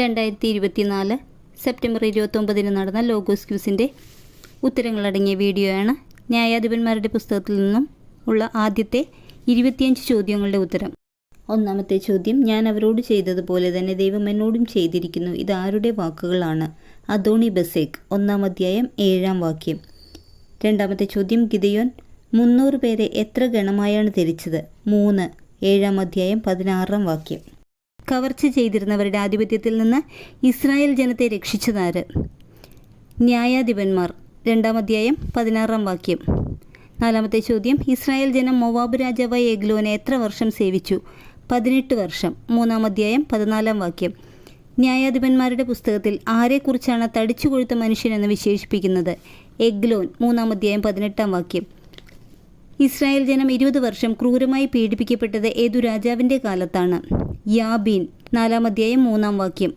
രണ്ടായിരത്തി ഇരുപത്തിനാല് സെപ്റ്റംബർ ഇരുപത്തൊമ്പതിന് നടന്ന ലോഗോസ് ക്യൂസിന്റെ ഉത്തരങ്ങളടങ്ങിയ വീഡിയോയാണ് ന്യായാധിപന്മാരുടെ പുസ്തകത്തിൽ നിന്നും ഉള്ള ആദ്യത്തെ ഇരുപത്തിയഞ്ച് ചോദ്യങ്ങളുടെ ഉത്തരം. ഒന്നാമത്തെ ചോദ്യം ഞാൻ അവരോട് ചെയ്തതുപോലെ തന്നെ ദൈവം എന്നോടും ചെയ്തിരിക്കുന്നു. ഇത് ആരുടെ വാക്കുകളാണ്? അദോണി ബസേക്ക് ഒന്നാം അധ്യായം ഏഴാം വാക്യം. രണ്ടാമത്തെ ചോദ്യം ഗിതയോൻ മുന്നൂറ് പേരെ എത്ര ഗണമായാണ് തിരിച്ചത് മൂന്ന് ഏഴാം അധ്യായം പതിനാറാം വാക്യം. കവർച്ച ചെയ്തിരുന്നവരുടെ ആധിപത്യത്തിൽ നിന്ന് ഇസ്രായേൽ ജനത്തെ രക്ഷിച്ചതാര്? ന്യായാധിപന്മാർ. രണ്ടാം അധ്യായം പതിനാറാം വാക്യം. നാലാമത്തെ ചോദ്യം ഇസ്രായേൽ ജനം മൊവാബ് രാജാവായ എഗ്ലോനെ എത്ര വർഷം സേവിച്ചു? പതിനെട്ട് വർഷം. മൂന്നാം അധ്യായം പതിനാലാം വാക്യം. ന്യായാധിപന്മാരുടെ പുസ്തകത്തിൽ ആരെക്കുറിച്ചാണ് തടിച്ചു കൊഴുത്ത മനുഷ്യനെന്ന് വിശേഷിപ്പിക്കുന്നത്? എഗ്ലോൻ മൂന്നാം അധ്യായം പതിനെട്ടാം വാക്യം. ഇസ്രായേൽ ജനം ഇരുപത് വർഷം ക്രൂരമായി പീഡിപ്പിക്കപ്പെട്ടത് ഏതു രാജാവിന്റെ കാലത്താണ്? യാബീൻ നാലാം അധ്യായം മൂന്നാം വാക്യം.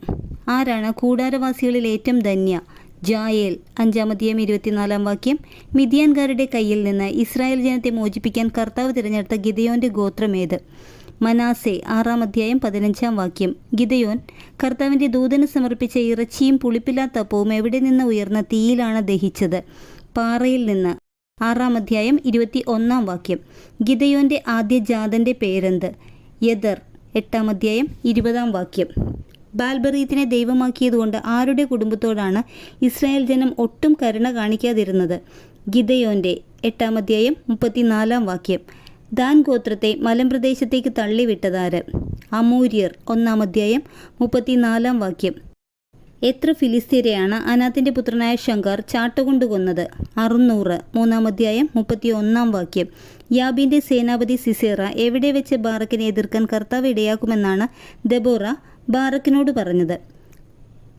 ആരാണ് കൂടാരവാസികളിൽ ഏറ്റവും ധന്യ? ജായേൽ അഞ്ചാം അധ്യായം ഇരുപത്തിനാലാം വാക്യം. മിതിയാൻകാരുടെ കയ്യിൽ നിന്ന് ഇസ്രായേൽ ജനത്തെ മോചിപ്പിക്കാൻ കർത്താവ് തിരഞ്ഞെടുത്ത ഗിദയോന്റെ ഗോത്രമേത് മനാസെ ആറാം അധ്യായം പതിനഞ്ചാം വാക്യം. ഗിതയോൻ കർത്താവിന്റെ ദൂതന് സമർപ്പിച്ച ഇറച്ചിയും പുളിപ്പില്ലാത്തപ്പവും എവിടെ നിന്ന് ഉയർന്ന തീയിലാണ് ദഹിച്ചത്? പാറയിൽ നിന്ന്. ആറാം അധ്യായം ഇരുപത്തി ഒന്നാം വാക്യം. ഗിതയോന്റെ ആദ്യ ജാതന്റെ പേരെന്ത്? യദർ എട്ടാം അധ്യായം ഇരുപതാം വാക്യം. ബാൽബറീത്തിനെ ദൈവമാക്കിയതുകൊണ്ട് ആരുടെ കുടുംബത്തോടാണ് ഇസ്രായേൽ ജനം ഒട്ടും കരുണ കാണിക്കാതിരുന്നത്? ഗിതയോന്റെ എട്ടാം അധ്യായം മുപ്പത്തിനാലാം വാക്യം. ദാൻ ഗോത്രത്തെ മലമ്പ്രദേശത്തേക്ക് തള്ളിവിട്ടതാര്? അമൂര്യർ ഒന്നാം അധ്യായം മുപ്പത്തിനാലാം വാക്യം. എത്ര ഫിലിസ്തീരെയാണ് അനാത്തിന്റെ പുത്രനായ ശങ്കർ ചാട്ടുകൊണ്ട് കൊന്നത്? അറുന്നൂറ്. മൂന്നാം അധ്യായം മുപ്പത്തി ഒന്നാം വാക്യം. യാബിന്റെ സേനാപതി സിസേറ എവിടെ വെച്ച് ബാറക്കിനെ എതിർക്കാൻ കർത്താവ് ഇടയാക്കുമെന്നാണ് ദബോറ ബാറക്കിനോട് പറഞ്ഞത്.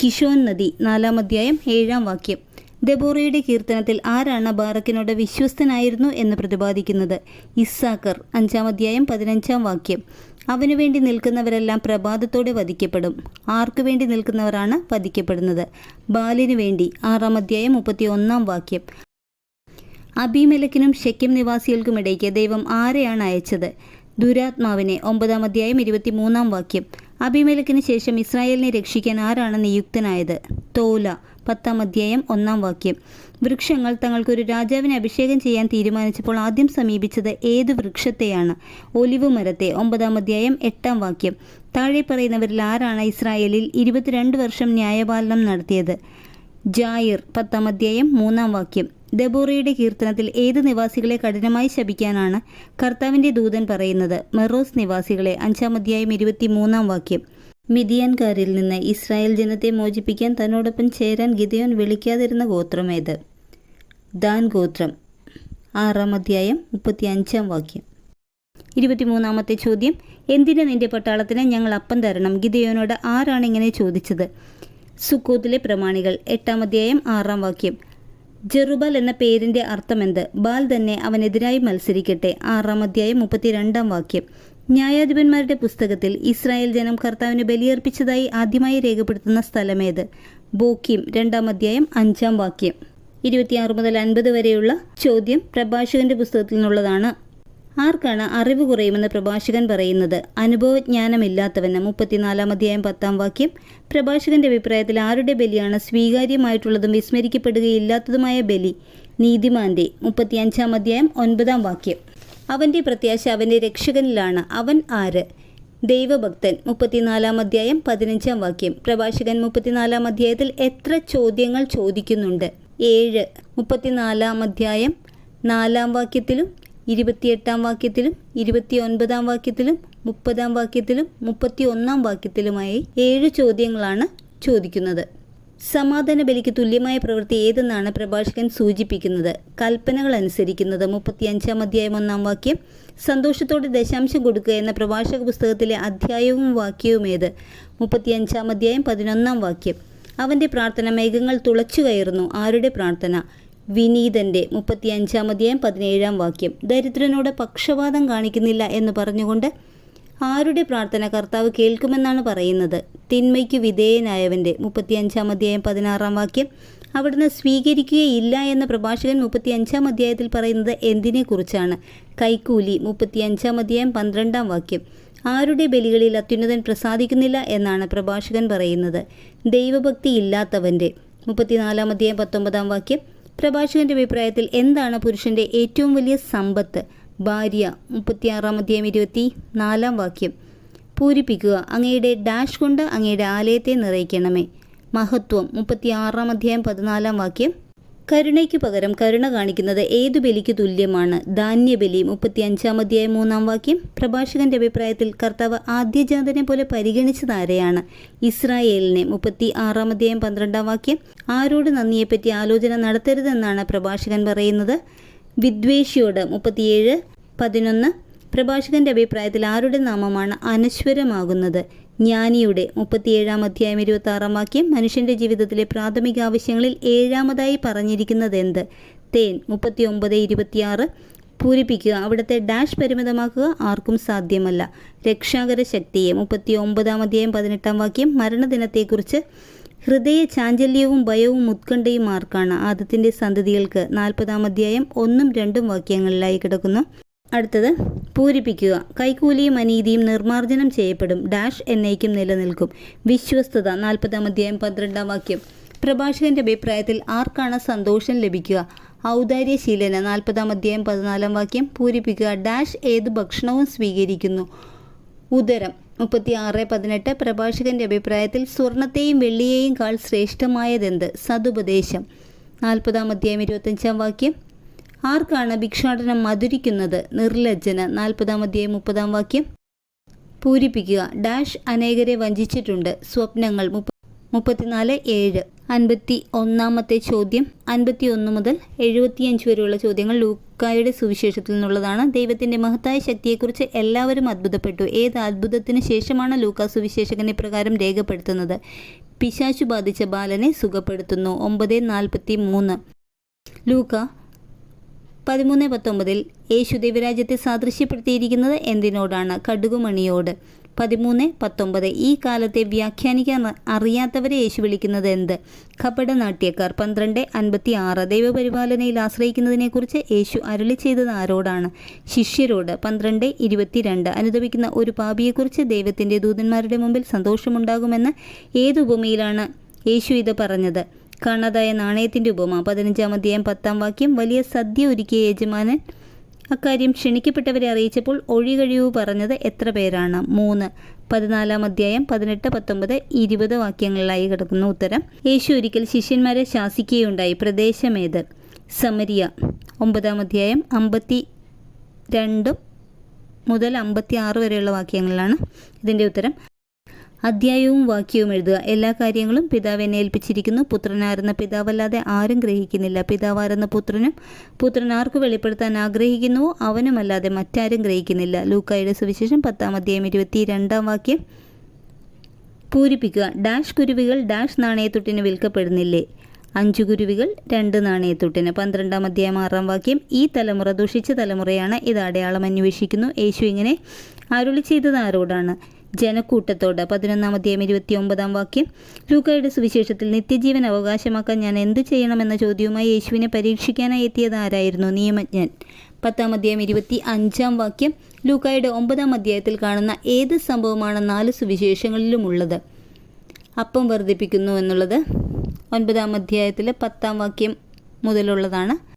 കിഷോൻ നദി നാലാം അധ്യായം ഏഴാം വാക്യം. ദബോറയുടെ കീർത്തനത്തിൽ ആരാണ് ബാറക്കിനോട് വിശ്വസ്തനായിരുന്നു എന്ന് പ്രതിപാദിക്കുന്നത്? ഇസ്സാക്കർ അഞ്ചാം അധ്യായം പതിനഞ്ചാം വാക്യം. അവനു വേണ്ടി നിൽക്കുന്നവരെല്ലാം പ്രഭാതത്തോടെ വധിക്കപ്പെടും. ആർക്കു വേണ്ടി നിൽക്കുന്നവരാണ് വധിക്കപ്പെടുന്നത്? ബാലിനു വേണ്ടി. ആറാം അധ്യായം മുപ്പത്തി ഒന്നാം വാക്യം അഭിമലക്കിനും ഷെക്കിം നിവാസികൾക്കുമിടയ്ക്ക് ദൈവം ആരെയാണ് അയച്ചത്? ദുരാത്മാവിനെ. ഒമ്പതാം അധ്യായം ഇരുപത്തി മൂന്നാം വാക്യം. അഭിമലക്കിന് ശേഷം ഇസ്രായേലിനെ രക്ഷിക്കാൻ ആരാണ് നിയുക്തനായത്? തോല. പത്താം അധ്യായം ഒന്നാം വാക്യം. വൃക്ഷങ്ങൾ തങ്ങൾക്കൊരു രാജാവിനെ അഭിഷേകം ചെയ്യാൻ തീരുമാനിച്ചപ്പോൾ ആദ്യം സമീപിച്ചത് ഏത് വൃക്ഷത്തെയാണ്? ഒലിവ് മരത്തെ ഒമ്പതാം അധ്യായം എട്ടാം വാക്യം. താഴെ പറയുന്നവരിൽ ആരാണ് ഇസ്രായേലിൽ ഇരുപത്തിരണ്ട് വർഷം ന്യായപാലനം നടത്തിയത്? ജായിർ പത്താം അധ്യായം മൂന്നാം വാക്യം. ദബോറയുടെ കീർത്തനത്തിൽ ഏത് നിവാസികളെ കഠിനമായി ശപിക്കാനാണ് കർത്താവിന്റെ ദൂതൻ പറയുന്നത്? മെറോസ് നിവാസികളെ അഞ്ചാം അധ്യായം ഇരുപത്തി മൂന്നാം വാക്യം. മിതിയാൻകാരിൽ നിന്ന് ഇസ്രായേൽ ജനത്തെ മോചിപ്പിക്കാൻ തന്നോടൊപ്പം ചേരാൻ ഗിദയോൻ വിളിക്കാതിരുന്ന ഗോത്രമേത്? ദാൻ ഗോത്രം. ആറാം അധ്യായം മുപ്പത്തി അഞ്ചാം വാക്യം. ഇരുപത്തിമൂന്നാമത്തെ ചോദ്യം എന്തിന് നിന്റെ പട്ടാളത്തിന് ഞങ്ങൾ അപ്പം തരണം? ഗിതയോനോട് ആരാണ് ഇങ്ങനെ ചോദിച്ചത്? സുക്കോത്തിലെ പ്രമാണികൾ എട്ടാം അധ്യായം ആറാം വാക്യം. ജെറുബാൽ എന്ന പേരിന്റെ അർത്ഥമെന്ത്? ബാൽ തന്നെ അവനെതിരായി മത്സരിക്കട്ടെ. ആറാം അധ്യായം മുപ്പത്തിരണ്ടാം വാക്യം. ന്യായാധിപന്മാരുടെ പുസ്തകത്തിൽ ഇസ്രായേൽ ജനം കർത്താവിന് ബലിയർപ്പിച്ചതായി ആദ്യമായി രേഖപ്പെടുത്തുന്ന സ്ഥലമേത്? ബോക്കിം രണ്ടാം അധ്യായം അഞ്ചാം വാക്യം. ഇരുപത്തിയാറ് മുതൽ അൻപത് വരെയുള്ള ചോദ്യം പ്രഭാഷകന്റെ പുസ്തകത്തിൽ നിന്നുള്ളതാണ് ആർക്കാണ് അറിവ് കുറയുമെന്ന് പ്രഭാഷകൻ പറയുന്നത്? അനുഭവജ്ഞാനമില്ലാത്തവന് മുപ്പത്തിനാലാം അധ്യായം പത്താം വാക്യം. പ്രഭാഷകന്റെ അഭിപ്രായത്തിൽ ആരുടെ ബലിയാണ് സ്വീകാര്യമായിട്ടുള്ളതും വിസ്മരിക്കപ്പെടുകയില്ലാത്തതുമായ ബലി? നീതിമാന്റെ മുപ്പത്തിയഞ്ചാം അധ്യായം ഒൻപതാം വാക്യം. അവന്റെ പ്രത്യാശ അവന്റെ രക്ഷകനിലാണ്. അവൻ ആര്? ദൈവഭക്തൻ മുപ്പത്തിനാലാം അധ്യായം പതിനഞ്ചാം വാക്യം. പ്രഭാഷകൻ മുപ്പത്തിനാലാം അധ്യായത്തിൽ എത്ര ചോദ്യങ്ങൾ ചോദിക്കുന്നുണ്ട്? ഏഴ് മുപ്പത്തിനാലാം അധ്യായം നാലാം വാക്യത്തിലും ഇരുപത്തിയെട്ടാം വാക്യത്തിലും ഇരുപത്തി ഒൻപതാം വാക്യത്തിലും മുപ്പതാം വാക്യത്തിലും മുപ്പത്തി ഒന്നാം വാക്യത്തിലുമായി ഏഴ് ചോദ്യങ്ങളാണ് ചോദിക്കുന്നത്. സമാധാന ബലിക്ക് തുല്യമായ പ്രവൃത്തി ഏതെന്നാണ് പ്രഭാഷകൻ സൂചിപ്പിക്കുന്നത്? കൽപ്പനകൾ അനുസരിക്കുന്നത്. മുപ്പത്തിയഞ്ചാം അധ്യായം ഒന്നാം വാക്യം സന്തോഷത്തോടെ ദശാംശം കൊടുക്കുക എന്ന പ്രഭാഷക പുസ്തകത്തിലെ അധ്യായവും വാക്യവും ഏത്? മുപ്പത്തിയഞ്ചാം അധ്യായം പതിനൊന്നാം വാക്യം അവന്റെ പ്രാർത്ഥന മേഘങ്ങൾ തുളച്ചു കയറുന്നു. ആരുടെ പ്രാർത്ഥന? വിനീതന്റെ മുപ്പത്തിയഞ്ചാം അധ്യായം പതിനേഴാം വാക്യം. ദരിദ്രനോട് പക്ഷപാതം കാണിക്കുന്നില്ല എന്ന് പറഞ്ഞുകൊണ്ട് ആരുടെ പ്രാർത്ഥന കർത്താവ് കേൾക്കുമെന്നാണ് പറയുന്നത്. തിന്മയ്ക്ക് വിധേയനായവന്റെ മുപ്പത്തിയഞ്ചാം അധ്യായം പതിനാറാം വാക്യം. അവിടുന്ന് സ്വീകരിക്കുകയില്ല എന്ന പ്രഭാഷകൻ മുപ്പത്തിയഞ്ചാം അധ്യായത്തിൽ പറയുന്നത് എന്തിനെക്കുറിച്ചാണ്? കൈക്കൂലി മുപ്പത്തിയഞ്ചാം അധ്യായം പന്ത്രണ്ടാം വാക്യം. ആരുടെ ബലികളിൽ അത്യുന്നതൻ പ്രസാദിക്കുന്നില്ല എന്നാണ് പ്രഭാഷകൻ പറയുന്നത്. ദൈവഭക്തി ഇല്ലാത്തവന്റെ മുപ്പത്തിനാലാം അധ്യായം പത്തൊമ്പതാം വാക്യം. പ്രഭാഷകന്റെ അഭിപ്രായത്തിൽ എന്താണ് പുരുഷന്റെ ഏറ്റവും വലിയ സമ്പത്ത്? ഭാര്യ മുപ്പത്തിയാറാം അധ്യായം ഇരുപത്തി നാലാം വാക്യം. പൂരിപ്പിക്കുക അങ്ങയുടെ ഡാഷ് കൊണ്ട് അങ്ങയുടെ ആലയത്തെ നിറയ്ക്കണമേ. മഹത്വം മുപ്പത്തിയാറാം അധ്യായം പതിനാലാം വാക്യം. കരുണയ്ക്ക് പകരം കരുണ കാണിക്കുന്നത് ഏതു ബലിക്ക് തുല്യമാണ്? ധാന്യബലി മുപ്പത്തിയഞ്ചാം അധ്യായ മൂന്നാം വാക്യം. പ്രഭാഷകന്റെ അഭിപ്രായത്തിൽ കർത്താവ് ആദ്യജാതനെ പോലെ പരിഗണിച്ചതാരെയാണ് ഇസ്രായേലിനെ മുപ്പത്തി ആറാം അധ്യായം പന്ത്രണ്ടാം വാക്യം. ആരോട് നന്ദിയെപ്പറ്റി ആലോചന നടത്തരുതെന്നാണ് പ്രഭാഷകൻ പറയുന്നത്? വിദ്വേഷിയോട് മുപ്പത്തിയേഴ് പതിനൊന്ന്. പ്രഭാഷകന്റെ അഭിപ്രായത്തിൽ ആരുടെ നാമമാണ് അനശ്വരമാകുന്നത്? ജ്ഞാനിയുടെ മുപ്പത്തിയേഴാം അധ്യായം ഇരുപത്തി ആറാം വാക്യം മനുഷ്യന്റെ ജീവിതത്തിലെ പ്രാഥമിക ആവശ്യങ്ങളിൽ ഏഴാമതായി പറഞ്ഞിരിക്കുന്നത് എന്ത് തേൻ മുപ്പത്തി ഒമ്പത് ഇരുപത്തിയാറ്. പൂരിപ്പിക്കുക. അവിടുത്തെ ഡാഷ് പരിമിതമാക്കുക ആർക്കും സാധ്യമല്ല. രക്ഷാകര ശക്തിയെ മുപ്പത്തി ഒമ്പതാം അധ്യായം പതിനെട്ടാം വാക്യം മരണദിനത്തെക്കുറിച്ച് ഹൃദയ ചാഞ്ചല്യവും ഭയവും ഉത്കണ്ഠയും ആർക്കാണ്? ആദത്തിന്റെ സന്തതികൾക്ക് നാൽപ്പതാം അധ്യായം ഒന്നും രണ്ടും വാക്യങ്ങളിലായി കിടക്കുന്നു. അടുത്തത് പൂരിപ്പിക്കുക. കൈക്കൂലിയും അനീതിയും നിർമ്മാർജനം ചെയ്യപ്പെടും. ഡാഷ് എന്നേക്കും നിലനിൽക്കും. വിശ്വസ്തത. നാൽപ്പതാം അധ്യായം പന്ത്രണ്ടാം വാക്യം. പ്രഭാഷകന്റെ അഭിപ്രായത്തിൽ ആർക്കാണ് സന്തോഷം ലഭിക്കുക? ഔദാര്യശീലന. നാൽപ്പതാം അധ്യായം പതിനാലാം വാക്യം. പൂരിപ്പിക്കുക. ഡാഷ് ഏത് ഭക്ഷണവും സ്വീകരിക്കുന്നു. ഉദരം. മുപ്പത്തി ആറ് പതിനെട്ട്. പ്രഭാഷകന്റെ അഭിപ്രായത്തിൽ സ്വർണത്തെയും വെള്ളിയെയും കാൾ ശ്രേഷ്ഠമായതെന്ത്? സതുപദേശം. നാൽപ്പതാം അധ്യായം ഇരുപത്തഞ്ചാം വാക്യം. ആർക്കാണ് ഭിക്ഷാടനം മധുരിക്കുന്നത്? നിർലജ്ജന. നാൽപ്പതാം അധ്യായം മുപ്പതാം വാക്യം. പൂരിപ്പിക്കുക. ഡാഷ് അനേകരെ വഞ്ചിച്ചിട്ടുണ്ട്. സ്വപ്നങ്ങൾ മുപ്പ മുപ്പത്തിനാല് ഏഴ്. അൻപത്തി ഒന്നാമത്തെ ചോദ്യം. അൻപത്തി ഒന്ന് മുതൽ എഴുപത്തിയഞ്ച് വരെയുള്ള ചോദ്യങ്ങൾ ലൂക്കായുടെ സുവിശേഷത്തിൽ നിന്നുള്ളതാണ്. ദൈവത്തിന്റെ മഹത്തായ ശക്തിയെക്കുറിച്ച് എല്ലാവരും അത്ഭുതപ്പെട്ടു. ഏത് അത്ഭുതത്തിന് ശേഷമാണ് ലൂക്ക സുവിശേഷകൻ ഇപ്രകാരം രേഖപ്പെടുത്തുന്നത്? പിശാശു ബാധിച്ച ബാലനെ സുഖപ്പെടുത്തുന്നു. ഒമ്പത് നാൽപ്പത്തി മൂന്ന്. ലൂക്ക പതിമൂന്ന് പത്തൊമ്പതിൽ യേശു ദൈവരാജ്യത്തെ സാദൃശ്യപ്പെടുത്തിയിരിക്കുന്നത് എന്തിനോടാണ്? കടുകുമണിയോട്. പതിമൂന്ന് പത്തൊമ്പത് ഈ കാലത്തെ വ്യാഖ്യാനിക്കാൻ അറിയാത്തവരെ യേശു വിളിക്കുന്നത് എന്ത്? കപടനാട്യക്കാർ. പന്ത്രണ്ട് അൻപത്തി ആറ് ദൈവപരിപാലനയിൽ ആശ്രയിക്കുന്നതിനെക്കുറിച്ച് യേശു അരുളി ചെയ്തത് ആരോടാണ്? ശിഷ്യരോട്. പന്ത്രണ്ട് ഇരുപത്തിരണ്ട് അനുദപിക്കുന്ന ഒരു പാപിയെക്കുറിച്ച് ദൈവത്തിന്റെ ദൂതന്മാരുടെ മുമ്പിൽ സന്തോഷമുണ്ടാകുമെന്ന് ഏത് ഉപമയിലാണ് യേശു ഇത് പറഞ്ഞത്? കാണാതായ നാണയത്തിന്റെ ഉപമ. പതിനഞ്ചാം അധ്യായം പത്താം വാക്യം. വലിയ സദ്യ ഒരുക്കിയ യജമാനൻ അക്കാര്യം ക്ഷണിക്കപ്പെട്ടവരെ അറിയിച്ചപ്പോൾ ഒഴികഴിവ് പറഞ്ഞത് എത്ര പേരാണ്? മൂന്ന്. പതിനാലാം അധ്യായം പതിനെട്ട് പത്തൊമ്പത് ഇരുപത് വാക്യങ്ങളിലായി കിടക്കുന്ന ഉത്തരം. യേശു ഒരിക്കൽ ശിഷ്യന്മാരെ ശാസിക്കുകയുണ്ടായി. പ്രദേശമേത് സമരിയ. ഒമ്പതാം അധ്യായം അമ്പത്തി രണ്ടും മുതൽ അമ്പത്തി ആറ് വരെയുള്ള വാക്യങ്ങളിലാണ് ഇതിന്റെ ഉത്തരം. അധ്യായവും വാക്യവും എഴുതുക. എല്ലാ കാര്യങ്ങളും പിതാവ് എന്നെ ഏൽപ്പിച്ചിരിക്കുന്നു. പുത്രനായിരുന്ന പിതാവല്ലാതെ ആരും ഗ്രഹിക്കുന്നില്ല. പിതാവായിരുന്ന പുത്രനും പുത്രൻ ആർക്ക് വെളിപ്പെടുത്താൻ ആഗ്രഹിക്കുന്നുവോ? അവനുമല്ലാതെ മറ്റാരും ഗ്രഹിക്കുന്നില്ല. ലൂക്കായുടെ സുവിശേഷം പത്താം അധ്യായം ഇരുപത്തി രണ്ടാം വാക്യം. പൂരിപ്പിക്കുക. ഡാഷ് കുരുവികൾ ഡാഷ് നാണയത്തൊട്ടിന് വിൽക്കപ്പെടുന്നില്ലേ? അഞ്ചു കുരുവികൾ രണ്ട് നാണയത്തൊട്ടിന്. പന്ത്രണ്ടാം അധ്യായം ആറാം വാക്യം. ഈ തലമുറ ദുഷിച്ച തലമുറയാണ് ഇത് അടയാളം അന്വേഷിക്കുന്നു. യേശു ഇങ്ങനെ അരുളി ചെയ്തത് ആരോടാണ്? ജനക്കൂട്ടത്തോട്. പതിനൊന്നാം അധ്യായം ഇരുപത്തി ഒമ്പതാം വാക്യം. ലൂക്കയുടെ സുവിശേഷത്തിൽ നിത്യജീവൻ അവകാശമാക്കാൻ ഞാൻ എന്ത് ചെയ്യണമെന്ന ചോദ്യവുമായി യേശുവിനെ പരീക്ഷിക്കാനായി എത്തിയത് ആരായിരുന്നു? നിയമജ്ഞൻ. പത്താം അധ്യായം ഇരുപത്തി അഞ്ചാം വാക്യം. ലൂക്കായുടെ ഒമ്പതാം അധ്യായത്തിൽ കാണുന്ന ഏത് സംഭവമാണ് നാല് സുവിശേഷങ്ങളിലും ഉള്ളത്? അപ്പം വർദ്ധിപ്പിക്കുന്നു എന്നുള്ളത് ഒൻപതാം അധ്യായത്തിലെ പത്താം വാക്യം മുതലുള്ളതാണ്.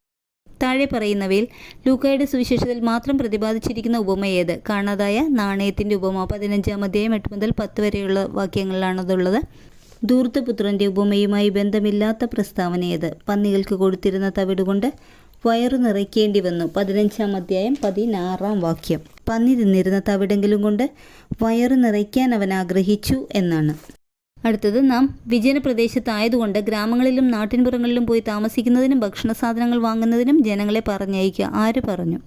താഴെ പറയുന്നവയിൽ ലൂക്കായുടെ സുവിശേഷത്തിൽ മാത്രം പ്രതിപാദിച്ചിരിക്കുന്ന ഉപമ ഏത്? കാണാതായ നാണയത്തിന്റെ ഉപമ. പതിനഞ്ചാം അധ്യായം എട്ട് മുതൽ പത്ത് വരെയുള്ള വാക്യങ്ങളിലാണതുള്ളത്. ദൂർത്തപുത്രന്റെ ഉപമയുമായി ബന്ധമില്ലാത്ത പ്രസ്താവന ഏത്? പന്നികൾക്ക് കൊടുത്തിരുന്ന തവിടുകൊണ്ട് വയറു നിറയ്ക്കേണ്ടി വന്നു. പതിനഞ്ചാം അധ്യായം പതിനാറാം വാക്യം. പന്നി തിന്നിരുന്ന തവിടെങ്കിലും കൊണ്ട് വയറു നിറയ്ക്കാൻ അവൻ ആഗ്രഹിച്ചു എന്നാണ്. അടുത്തത് നാം വിജയന പ്രദേശത്തായതുകൊണ്ട് ഗ്രാമങ്ങളിലും നാട്ടിൻപുറങ്ങളിലും പോയി താമസിക്കുന്നതിനും ഭക്ഷണ സാധനങ്ങൾ വാങ്ങുന്നതിനും ജനങ്ങളെ പറഞ്ഞയക്കുക. ആര് പറഞ്ഞു?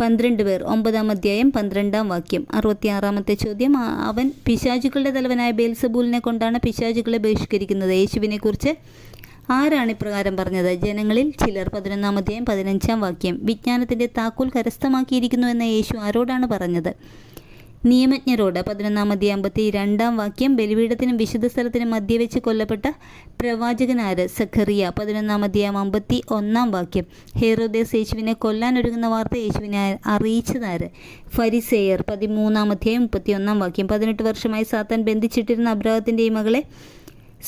പന്ത്രണ്ട് പേർ. ഒമ്പതാം അധ്യായം പന്ത്രണ്ടാം വാക്യം. അറുപത്തിയാറാമത്തെ ചോദ്യം. അവൻ പിശാചുക്കളുടെ തലവനായ ബേൽസബൂലിനെ കൊണ്ടാണ് പിശാചുക്കളെ ബഹിഷ്കരിക്കുന്നത്. യേശുവിനെക്കുറിച്ച് ആരാണ് ഇപ്രകാരം പറഞ്ഞത്? ജനങ്ങളിൽ ചിലർ. പതിനൊന്നാം അധ്യായം പതിനഞ്ചാം വാക്യം. വിജ്ഞാനത്തിന്റെ താക്കോൽ കരസ്ഥമാക്കിയിരിക്കുന്നു എന്ന യേശു ആരോടാണ് പറഞ്ഞത്? നിയമജ്ഞരോട് പതിനൊന്നാം അധ്യായം അമ്പത്തി രണ്ടാം വാക്യം ബലിപീഠത്തിനും വിശുദ്ധ സ്ഥലത്തിനും മധ്യ വെച്ച് കൊല്ലപ്പെട്ട പ്രവാചകനാര് സഖറിയ. പതിനൊന്നാം അധ്യായം അമ്പത്തി ഒന്നാം വാക്യം. ഹേറോദേസ് യേശുവിനെ കൊല്ലാൻ ഒരുങ്ങുന്ന വാർത്ത യേശുവിനെ അറിയിച്ചതാര്? ഫരിസേയർ. മുപ്പത്തി ഒന്നാം വാക്യം. പതിനെട്ട് വർഷമായി സാത്താൻ ബന്ധിച്ചിട്ടിരുന്ന അബ്രാഹത്തിന്റെ മകളെ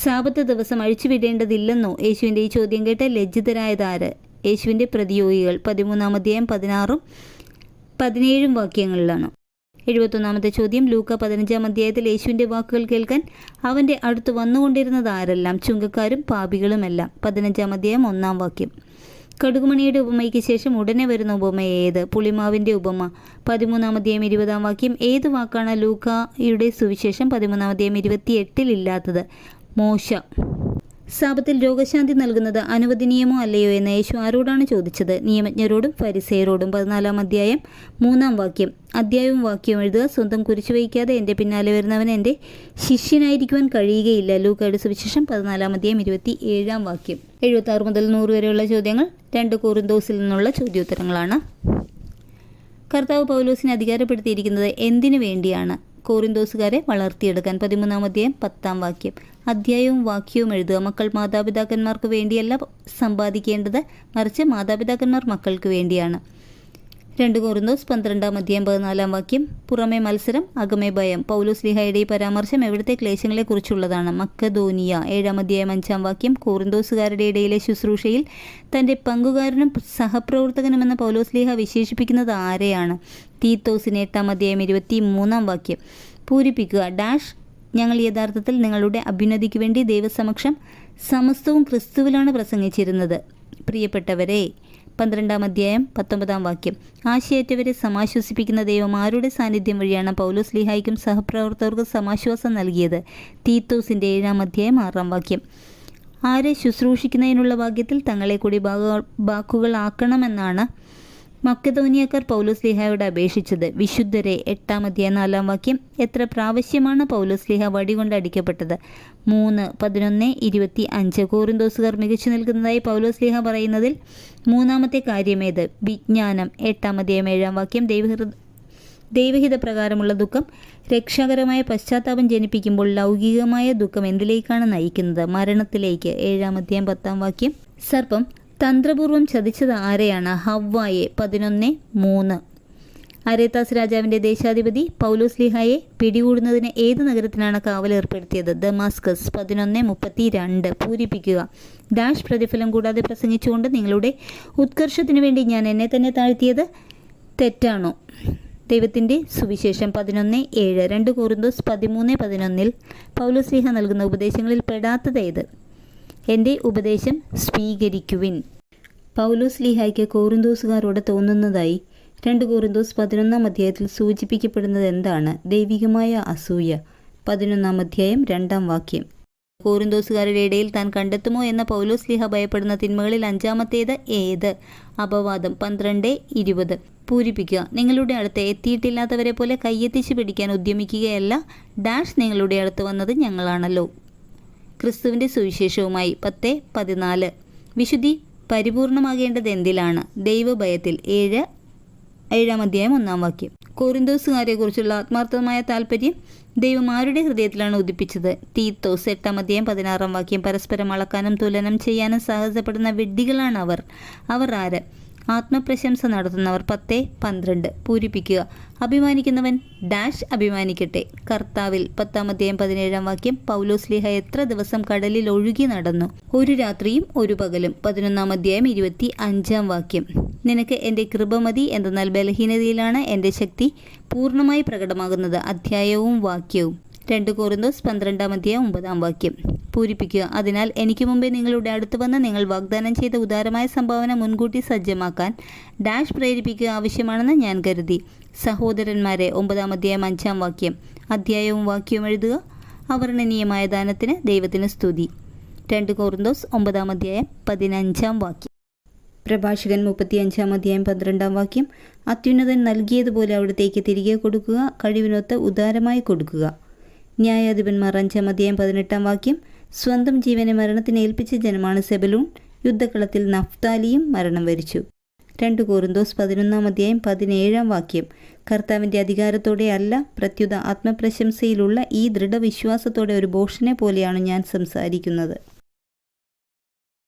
സാപത്ത് ദിവസം അഴിച്ചുവിടേണ്ടതില്ലെന്നോ യേശുവിന്റെ ഈ ചോദ്യം കേട്ട് ലജ്ജിതരായതാര്? യേശുവിന്റെ പ്രതിയോഗികൾ. പതിമൂന്നാം അധ്യായം പതിനാറും പതിനേഴും വാക്യങ്ങളിലാണ്. എഴുപത്തൊന്നാമത്തെ ചോദ്യം ലൂക്ക പതിനഞ്ചാം അധ്യായത്തിൽ യേശുവിന്റെ വാക്കുകൾ കേൾക്കാൻ അവന്റെ അടുത്ത് വന്നുകൊണ്ടിരുന്നത് ആരെല്ലാം? ചുങ്കക്കാരും പാപികളുമെല്ലാം. പതിനഞ്ചാം അധ്യായം ഒന്നാം വാക്യം. കടുകുമണിയുടെ ഉപമയ്ക്ക് ശേഷം ഉടനെ വരുന്ന ഉപമ ഏത്? പുളിമാവിന്റെ ഉപമ. പതിമൂന്നാം അധ്യായം ഇരുപതാം വാക്യം. ഏത് വാക്കാണ് ലൂക്കായുടെ സുവിശേഷം പതിമൂന്നാം അധ്യായം ഇരുപത്തിയെട്ടിൽ ഇല്ലാത്തത്? മോശ. സാപത്തിൽ രോഗശാന്തി നൽകുന്നത് അനുവദനീയമോ അല്ലയോ എന്ന് യേശു ആരോടാണ് ചോദിച്ചത്? നിയമജ്ഞരോടും ഫരിസയരോടും പതിനാലാം അധ്യായം മൂന്നാം വാക്യം. അധ്യായവും വാക്യവും എഴുതുക. സ്വന്തം കുരിശു വയ്ക്കാതെ എന്റെ പിന്നാലെ വരുന്നവൻ എന്റെ ശിഷ്യനായിരിക്കുവാൻ കഴിയുകയില്ല. ലൂക്കയുടെ സുവിശേഷം പതിനാലാം അധ്യായം ഇരുപത്തി ഏഴാം വാക്യം. എഴുപത്താറ് മുതൽ നൂറ് വരെയുള്ള ചോദ്യങ്ങൾ രണ്ട് കോറിന്തോസിൽ നിന്നുള്ള ചോദ്യോത്തരങ്ങളാണ്. കർത്താവ് പൗലോസിനെ അധികാരപ്പെടുത്തിയിരിക്കുന്നത് എന്തിനു വേണ്ടിയാണ്? കോറിന്തോസുകാരെ വളർത്തിയെടുക്കാൻ പതിമൂന്നാം അധ്യായം പത്താം വാക്യം. അധ്യായവും വാക്യവും എഴുതുക. മക്കൾ മാതാപിതാക്കന്മാർക്ക് വേണ്ടിയല്ല സമ്പാദിക്കേണ്ടത് മറിച്ച് മാതാപിതാക്കന്മാർ മക്കൾക്ക് വേണ്ടിയാണ്. രണ്ട് കോറിന്തോസ് പന്ത്രണ്ടാം അധ്യായം പതിനാലാം വാക്യം. പുറമെ മത്സരം അകമേ ഭയം. പൗലോസ് ലിഹയുടെ ഈ പരാമർശം എവിടുത്തെ ക്ലേശങ്ങളെക്കുറിച്ചുള്ളതാണ്. മക്കധോനിയ ഏഴാം അധ്യായം അഞ്ചാം വാക്യം. കോറിന്തോസുകാരുടെ ഇടയിലെ ശുശ്രൂഷയിൽ തന്റെ പങ്കുകാരനും സഹപ്രവർത്തകനുമെന്ന പൗലോസ് ലിഹ വിശേഷിപ്പിക്കുന്നത് ആരെയാണ്? തീത്തോസിന് എട്ടാം അധ്യായം ഇരുപത്തി മൂന്നാം വാക്യം. പൂരിപ്പിക്കുക. ഡാഷ് ഞങ്ങൾ യഥാർത്ഥത്തിൽ നിങ്ങളുടെ അഭ്യുന്നതിക്ക് വേണ്ടി ദൈവസമക്ഷം സമസ്തവും ക്രിസ്തുവിലാണ് പ്രസംഗിച്ചിരുന്നത്. പ്രിയപ്പെട്ടവരെ പന്ത്രണ്ടാം അധ്യായം പത്തൊമ്പതാം വാക്യം. ആശയേറ്റവരെ സമാശ്വസിപ്പിക്കുന്ന ദൈവം ആരുടെ സാന്നിധ്യം വഴിയാണ് പൗലോസ് ലിഹായിക്കും സഹപ്രവർത്തകർക്കും സമാശ്വാസം നൽകിയത്. തീത്തോസിന്റെ ഏഴാം അധ്യായം ആറാം വാക്യം. ആരെ ശുശ്രൂഷിക്കുന്നതിനുള്ള ഭാഗ്യത്തിൽ തങ്ങളെ കൂടി ബാക്കുകളാക്കണമെന്നാണ് മക്കതോനിയക്കാർ പൗലോസ് ലിഹായോട് അപേക്ഷിച്ചത് വിശുദ്ധരെ എട്ടാം അധ്യായ നാലാം വാക്യം എത്ര പ്രാവശ്യമാണ് പൗലോസ് ലിഹ വടികൊണ്ട് അടിക്കപ്പെട്ടത്? മൂന്ന് പതിനൊന്ന് ഇരുപത്തി അഞ്ച്. കോറിന്തോസുകാർ മികച്ചു നിൽക്കുന്നതായി പൗലോസ് ലിഹ പറയുന്നതിൽ മൂന്നാമത്തെ കാര്യമേത്? വിജ്ഞാനം എട്ടാം അധ്യായം ഏഴാം വാക്യം. ദൈവഹൃ ദൈവഹിത പ്രകാരമുള്ള ദുഃഖം. രക്ഷാകരമായ പശ്ചാത്താപം ജനിപ്പിക്കുമ്പോൾ ലൗകികമായ ദുഃഖം എന്തിലേക്കാണ് നയിക്കുന്നത്? മരണത്തിലേക്ക്. ഏഴാം അധ്യായം പത്താം വാക്യം. സർപ്പം തന്ത്രപൂർവം ചതിച്ചത് ആരെയാണ്? ഹവ്വായെ. പതിനൊന്ന് മൂന്ന്. അരേത്താസ് രാജാവിന്റെ ദേശാധിപതി പൗലോസ് ലിഹായെ പിടികൂടുന്നതിന് ഏത് നഗരത്തിനാണ് കാവൽ ഏർപ്പെടുത്തിയത്? ദമാസ്കസ്. പതിനൊന്ന് മുപ്പത്തി രണ്ട് പൂരിപ്പിക്കുക. ഡാഷ് പ്രതിഫലം കൂടാതെ പ്രസംഗിച്ചുകൊണ്ട് നിങ്ങളുടെ ഉത്കർഷത്തിനു വേണ്ടി ഞാൻ എന്നെ തന്നെ താഴ്ത്തിയത് തെറ്റാണോ? ദൈവത്തിന്റെ സുവിശേഷം പതിനൊന്ന് ഏഴ്. രണ്ട് കോറിന്തോസ് പതിമൂന്ന് പതിനൊന്നിൽ പൗലോസ് ലിഹ നൽകുന്ന ഉപദേശങ്ങളിൽ പെടാത്തത് ഏത്? എന്റെ ഉപദേശം സ്വീകരിക്കുവിൻ. പൗലോസ് ലിഹായ്ക്ക് കോറിന്തോസുകാരോട് തോന്നുന്നതായി രണ്ട് കോറിന്തോസ് പതിനൊന്നാം അധ്യായത്തിൽ സൂചിപ്പിക്കപ്പെടുന്നത് എന്താണ്? ദൈവികമായ അസൂയ. പതിനൊന്നാം അധ്യായം രണ്ടാം വാക്യം. കോറിന്തോസുകാരുടെ ഇടയിൽ താൻ കണ്ടെത്തുമോ എന്ന പൗലോസ് ലിഹ ഭയപ്പെടുന്ന തിന്മകളിൽ അഞ്ചാമത്തേത് ഏത്? അപവാദം പന്ത്രണ്ട് ഇരുപത്. പൂരിപ്പിക്കുക. നിങ്ങളുടെ അടുത്ത് എത്തിയിട്ടില്ലാത്തവരെ പോലെ കയ്യെത്തിച്ച് പിടിക്കാൻ ഉദ്യമിക്കുകയല്ല. ഡാഷ് നിങ്ങളുടെ അടുത്ത് വന്നത് ഞങ്ങളാണല്ലോ. ക്രിസ്തുവിന്റെ സുവിശേഷവുമായി പത്ത് പതിനാല്. വിശുദ്ധി പരിപൂർണമാകേണ്ടത് എന്തിലാണ് ദൈവഭയത്തിൽ ഏഴ് ഏഴാം അധ്യായം ഒന്നാം വാക്യം. കോറിന്തോസുകാരെക്കുറിച്ചുള്ള ആത്മാർത്ഥമായ താല്പര്യം ദൈവം ആരുടെ ഹൃദയത്തിലാണ് ഉദിപ്പിച്ചത്. തീത്തോസ് എട്ടാം അധ്യായം പതിനാറാം വാക്യം പരസ്പരം അളക്കാനും തുലനം ചെയ്യാനും സാഹസപ്പെടുന്ന വിഡ്ഢികളാണ് അവർ അവർ ആര്? ആത്മപ്രശംസ നടത്തുന്നവർ പത്ത് പന്ത്രണ്ട്. പൂരിപ്പിക്കുക. അഭിമാനിക്കുന്നവൻ ഡാഷ് അഭിമാനിക്കട്ടെ. കർത്താവിൽ പത്താമധ്യായം പതിനേഴാം വാക്യം പൗലോസ് ലിഹ എത്ര ദിവസം കടലിൽ ഒഴുകി നടന്നു? ഒരു രാത്രിയും ഒരു പകലും. പതിനൊന്നാം അധ്യായം ഇരുപത്തി അഞ്ചാം വാക്യം. നിനക്ക് എന്റെ കൃപ മതി എന്തെന്നാൽ ബലഹീനതയിലാണ് എന്റെ ശക്തി പൂർണമായി പ്രകടമാകുന്നത്. അധ്യായവും വാക്യവും. രണ്ട് കോറിന്തോസ് പന്ത്രണ്ടാം അധ്യായം ഒമ്പതാം വാക്യം. പൂരിപ്പിക്കുക. അതിനാൽ എനിക്ക് മുമ്പേ നിങ്ങളുടെ അടുത്ത് വന്ന് നിങ്ങൾ വാഗ്ദാനം ചെയ്ത ഉദാരമായ സംഭാവന മുൻകൂട്ടി സജ്ജമാക്കാൻ ഡാഷ് പ്രേരിപ്പിക്കുക ആവശ്യമാണെന്ന് ഞാൻ കരുതി. സഹോദരന്മാരെ ഒമ്പതാം അധ്യായം അഞ്ചാം വാക്യം. അധ്യായവും വാക്യവും എഴുതുക. അവർണനീയമായ ദാനത്തിന് ദൈവത്തിന് സ്തുതി. രണ്ട് കോറിന്തോസ് ഒമ്പതാം അധ്യായം പതിനഞ്ചാം വാക്യം. പ്രഭാഷകൻ മുപ്പത്തിയഞ്ചാം അധ്യായം പന്ത്രണ്ടാം വാക്യം. അത്യുന്നതൻ നൽകിയതുപോലെ അവിടത്തേക്ക് തിരികെ കൊടുക്കുക. കഴിവിനൊത്ത് ഉദാരമായി കൊടുക്കുക. ന്യായാധിപന്മാർ അഞ്ചാം അധ്യായം പതിനെട്ടാം വാക്യം സ്വന്തം ജീവനെ മരണത്തിന് ഏൽപ്പിച്ച ജനമാണ് സെബലൂൺ. യുദ്ധക്കളത്തിൽ നഫ്താലിയും മരണം വരിച്ചു. രണ്ട് കോറിന്തോസ് പതിനൊന്നാം അധ്യായം പതിനേഴാം വാക്യം കർത്താവിന്റെ അധികാരത്തോടെ അല്ല പ്രത്യുത ആത്മപ്രശംസയിലുള്ള ഈ ദൃഢവിശ്വാസത്തോടെ ഒരു ബോഷനെ പോലെയാണ് ഞാൻ സംസാരിക്കുന്നത്.